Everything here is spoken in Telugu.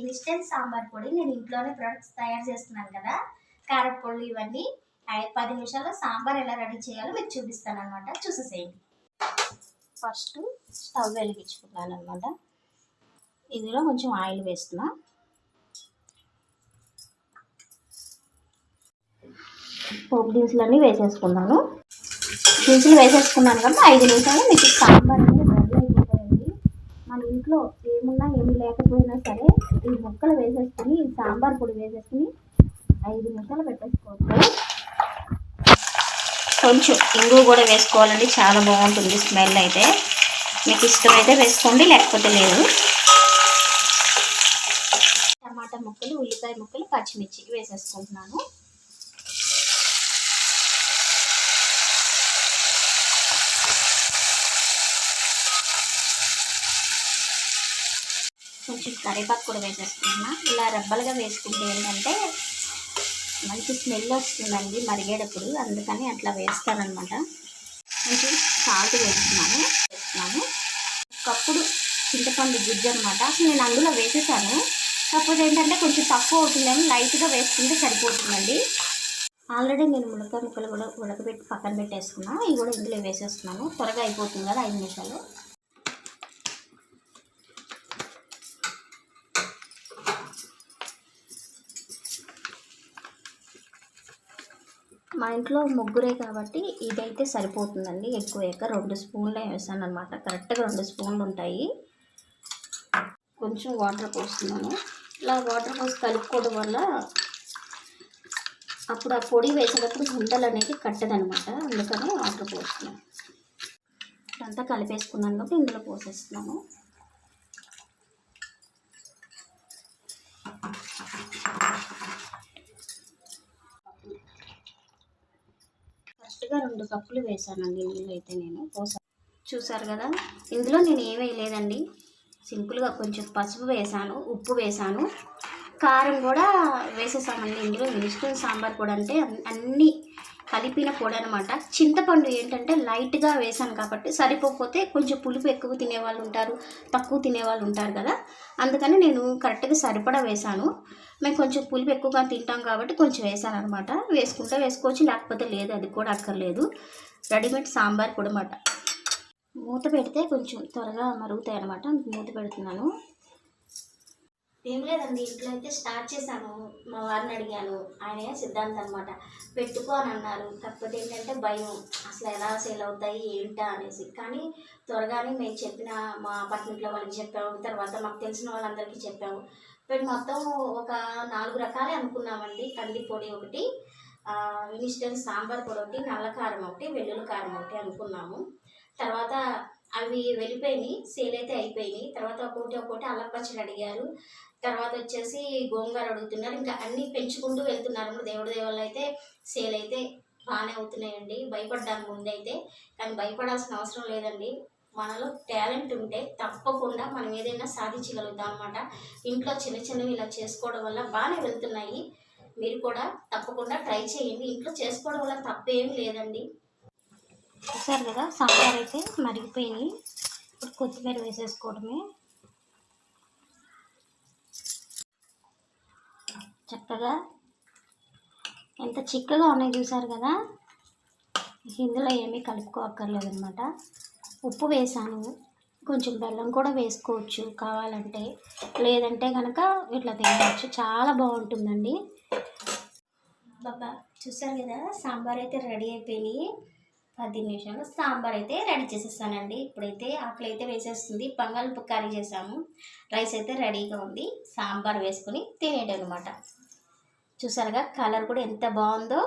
ఇన్స్టెంట్ సాంబార్ పొడి నేను ఇంట్లోనే ప్రొడక్ట్స్ తయారు చేస్తున్నాను కదా. కారపొడి ఇవన్నీ. పది నిమిషాల్లో సాంబార్ ఎలా రెడీ చేయాలో మీకు చూపిస్తాను అనమాట చూసేసేయండి. ఫస్ట్ స్టవ్ వెలిగించుకున్నాను అనమాట ఇందులో కొంచెం ఆయిల్ వేస్తున్నా. పోపు దినుసులన్నీ వేసేసుకున్నాను. దినుసులు వేసేసుకున్నాను కాబట్టి ఐదు నిమిషాలు మీకు సాంబార్ అనేది రెడీ అయిపోతాయండి మన ఇంట్లో ఏమున్నా ఏమి లేకపోయినా సరే ఈ ముక్కలు వేసేసుకుని ఈ సాంబార్ పొడి వేసేసుకుని ఐదు నిమిషాలు పెట్టేసుకోవచ్చు కొంచెం ఇంగు కూడా వేసుకోవాలండి. చాలా బాగుంటుంది స్మెల్ అయితే. మీకు ఇష్టమైతే వేసుకోండి లేకపోతే లేదు. టమాటా ముక్కలు ఉల్లిపాయ ముక్కలు పచ్చిమిర్చి వేసేసుకుంటున్నాను. కొంచెం కరివేపాకు కూడా వేసేసుకుంటున్నా. ఇలా రెబ్బలుగా వేసుకుంటే ఏంటంటే మంచి స్మెల్ వస్తుందండి మరిగేటప్పుడు. అందుకని అట్లా వేస్తానమాట కొంచెం సాల్ట్ వేస్తున్నాను. వేస్తున్నాను. ఒకప్పుడు చింతపండు గుజ్జు అనమాట. అసలు నేను అందులో వేసేసాను. కాకపోతే ఏంటంటే కొంచెం తక్కువ అవుతుందని లైట్గా వేసుకుంటే సరిపోతుందండి. ఆల్రెడీ నేను మునక్కాయ ముక్కలు కూడా ఉడకబెట్టి పక్కన పెట్టేసుకున్నాను ఇవి కూడా ఇందులో వేసేస్తున్నాను. త్వరగా అయిపోతుంది కదా ఐదు నిమిషాలు. మా ఇంట్లో ముగ్గురే కాబట్టి ఇదైతే సరిపోతుందండి. ఎక్కువ ఎక్క రెండు స్పూన్లే వేసాను అనమాట కరెక్ట్గా రెండు స్పూన్లు ఉంటాయి. కొంచెం వాటర్ పోస్తున్నాను. ఇలా వాటర్ పోసి కలుపుకోవడం వల్ల అప్పుడు ఆ పొడి వేసేటప్పుడు గుంటలు అనేది కట్టదనమాట అందుకని వాటర్ పోస్తున్నాను. ఇదంతా కలిపేసుకున్నాను కాబట్టి ఇందులో పోసేస్తున్నాను. కరెక్ట్గా రెండు కప్పులు వేసానండి ఇందులో అయితే నేను. పోసా చూసారు కదా? ఇందులో నేను ఏమీ వేయలేదండి. సింపుల్గా కొంచెం పసుపు వేసాను ఉప్పు వేసాను కారం కూడా వేసేసామండి. ఇందులో ఇన్స్టెంట్ సాంబార్ కూడా అంటే అన్ని అన్నీ కలిపిన పొడి అనమాట చింతపండు ఏంటంటే లైట్గా వేసాను కాబట్టి సరిపోకపోతే కొంచెం పులుపు ఎక్కువ తినేవాళ్ళు ఉంటారు తక్కువ తినేవాళ్ళు ఉంటారు కదా. అందుకని నేను కరెక్ట్గా సరిపడా వేసాను. మేము కొంచెం పులుపు ఎక్కువగా తింటాం కాబట్టి కొంచెం వేసాను అనమాట వేసుకుంటే వేసుకోవచ్చు లేకపోతే లేదు అది కూడా అక్కర్లేదు. రెడీమేడ్ సాంబార్ పొడి అన్నమాట. మూత పెడితే కొంచెం త్వరగా మరుగుతాయి అనమాట మూత పెడుతున్నాను. ఏం లేదండి ఇంట్లో అయితే స్టార్ట్ చేశాను. మా వారిని అడిగాను. ఆయన సిద్ధాంతం అనమాట పెట్టుకో అని అన్నారు. కాకపోతే ఏంటంటే భయం. అసలు ఎలా సేల్ అవుతాయి ఏంటా అనేసి. కానీ త్వరగానే మేము చెప్పిన మా అపార్ట్మెంట్లో వాళ్ళకి చెప్పాము. తర్వాత మాకు తెలిసిన వాళ్ళందరికీ చెప్పాము. ఇప్పుడు మొత్తం ఒక నాలుగు రకాలే అనుకున్నామండి. కంది పొడి ఒకటి మినిస్టర్ ఇన్స్టెంట్ సాంబార్ పొడి ఒకటి నల్ల కారం ఒకటి వెల్లుల్లి కారం ఒకటి అనుకున్నాము. తర్వాత అవి వెళ్ళిపోయినాయి సేల్ అయితే అయిపోయినాయి. తర్వాత ఒక్కొక్కటి ఒక్కొక్కటి అల్లం పచ్చడి అడిగారు. తర్వాత వచ్చేసి గోంగూర అడుగుతున్నారు. ఇంకా అన్నీ పెంచుకుంటూ వెళ్తున్నారు. దేవుడి దేవుళ్ళు అయితే సేల్ అయితే బాగానే అవుతున్నాయండి. భయపడ్డాను ముందైతే. కానీ భయపడాల్సిన అవసరం లేదండి. మనలో టాలెంట్ ఉంటే తప్పకుండా మనం ఏదైనా సాధించగలుగుతాం అనమాట ఇంట్లో చిన్న చిన్నవి ఇలా చేసుకోవడం వల్ల బాగానే వెళ్తున్నాయి. మీరు కూడా తప్పకుండా ట్రై చేయండి. ఇంట్లో చేసుకోవడం వల్ల తప్పేమీ లేదండి. చూసారు కదా సాంబార్ అయితే మరిగిపోయినాయి. ఇప్పుడు కొత్తిమీర వేసేసుకోవడమే. చక్కగా ఎంత చిక్కగా ఉన్నాయి చూసారు కదా ఇందులో ఏమీ కలుపుకోక్కర్లేదు అనమాట ఉప్పు వేసాను. కొంచెం బెల్లం కూడా వేసుకోవచ్చు కావాలంటే. లేదంటే కనుక ఇట్లా తినవచ్చు చాలా బాగుంటుందండి. బాబా చూసారు కదా సాంబార్ అయితే రెడీ అయిపోయినాయి. పది నిమిషాలు సాంబార్ అయితే రెడీ చేసేస్తానండి. ఇప్పుడైతే ఆకులు అయితే వేసేస్తుంది. పొంగల్ కర్రీ చేసాము రైస్ అయితే రెడీగా ఉంది. సాంబార్ వేసుకుని తినేయడం అనమాట చూసారుగా కలర్ కూడా ఎంత బాగుందో.